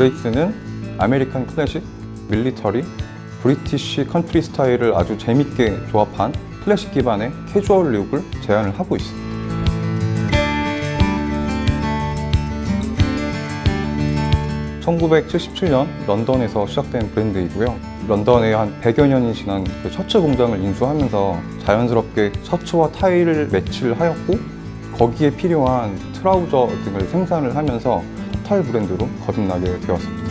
드레이크스는 아메리칸 클래식, 밀리터리, 브리티시 컨트리 스타일을 아주 재밌게 조합한 클래식 기반의 캐주얼 룩을 제안을 하고 있습니다. (1977년) 런던에서 시작된 브랜드이고요. 런던에 한 100여 년이 지난 그 셔츠 공장을 인수하면서 자연스럽게 셔츠와 타이를 매치를 하였고 거기에 필요한 트라우저 등을 생산을 하면서 토탈 브랜드로 거듭나게 되었습니다.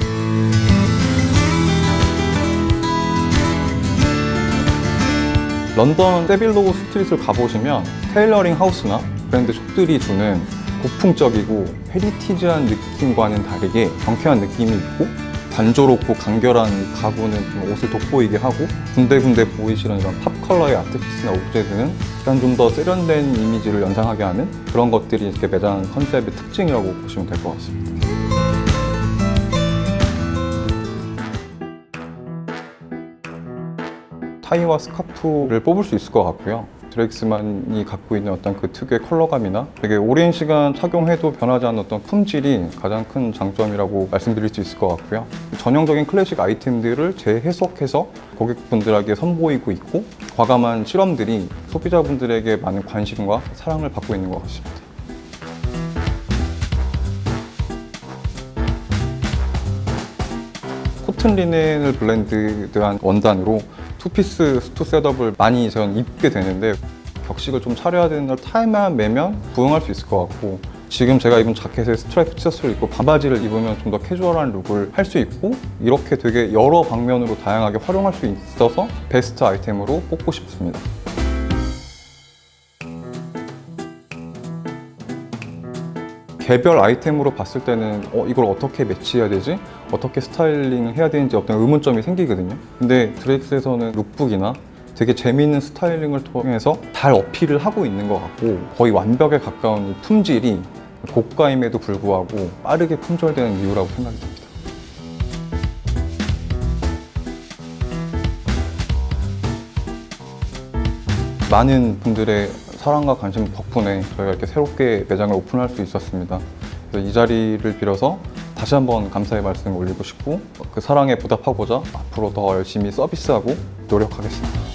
런던 세빌로우 스트릿을 가보시면 테일러링 하우스나 브랜드 숍들이 주는 고풍적이고 헤리티지한 느낌과는 다르게 경쾌한 느낌이 있고 단조롭고 간결한 가구는 좀 옷을 돋보이게 하고 군데군데 보이시는 이런 팝 컬러의 아트피스나 오브제들은 약간 좀 더 세련된 이미지를 연상하게 하는 그런 것들이 이렇게 매장 컨셉의 특징이라고 보시면 될 것 같습니다. 타이와 스카프를 뽑을 수 있을 것 같고요. 드렉스만이 갖고 있는 어떤 그 특유의 컬러감이나 되게 오랜 시간 착용해도 변하지 않는 어떤 품질이 가장 큰 장점이라고 말씀드릴 수 있을 것 같고요. 전형적인 클래식 아이템들을 재해석해서 고객분들에게 선보이고 있고 과감한 실험들이 소비자분들에게 많은 관심과 사랑을 받고 있는 것 같습니다. 코튼 리넨을 블렌드한 원단으로 투피스 스투 셋업을 많이 저는 입게 되는데 격식을 좀 차려야 되는 날 타이만 매면 부응할 수 있을 것 같고 지금 제가 입은 자켓에 스트라이프 티셔츠를 입고 반바지를 입으면 좀 더 캐주얼한 룩을 할 수 있고 이렇게 되게 여러 방면으로 다양하게 활용할 수 있어서 베스트 아이템으로 뽑고 싶습니다. 개별 아이템으로 봤을 때는 어, 이걸 어떻게 매치해야 되지? 어떻게 스타일링을 해야 되는지 어떤 의문점이 생기거든요. 근데 드레이크스에서는 룩북이나 되게 재미있는 스타일링을 통해서 잘 어필을 하고 있는 것 같고 거의 완벽에 가까운 이 품질이 고가임에도 불구하고 빠르게 품절되는 이유라고 생각이 듭니다. 많은 분들의 사랑과 관심 덕분에 저희가 이렇게 새롭게 매장을 오픈할 수 있었습니다. 그래서 이 자리를 빌어서 다시 한번 감사의 말씀을 올리고 싶고 그 사랑에 보답하고자 앞으로 더 열심히 서비스하고 노력하겠습니다.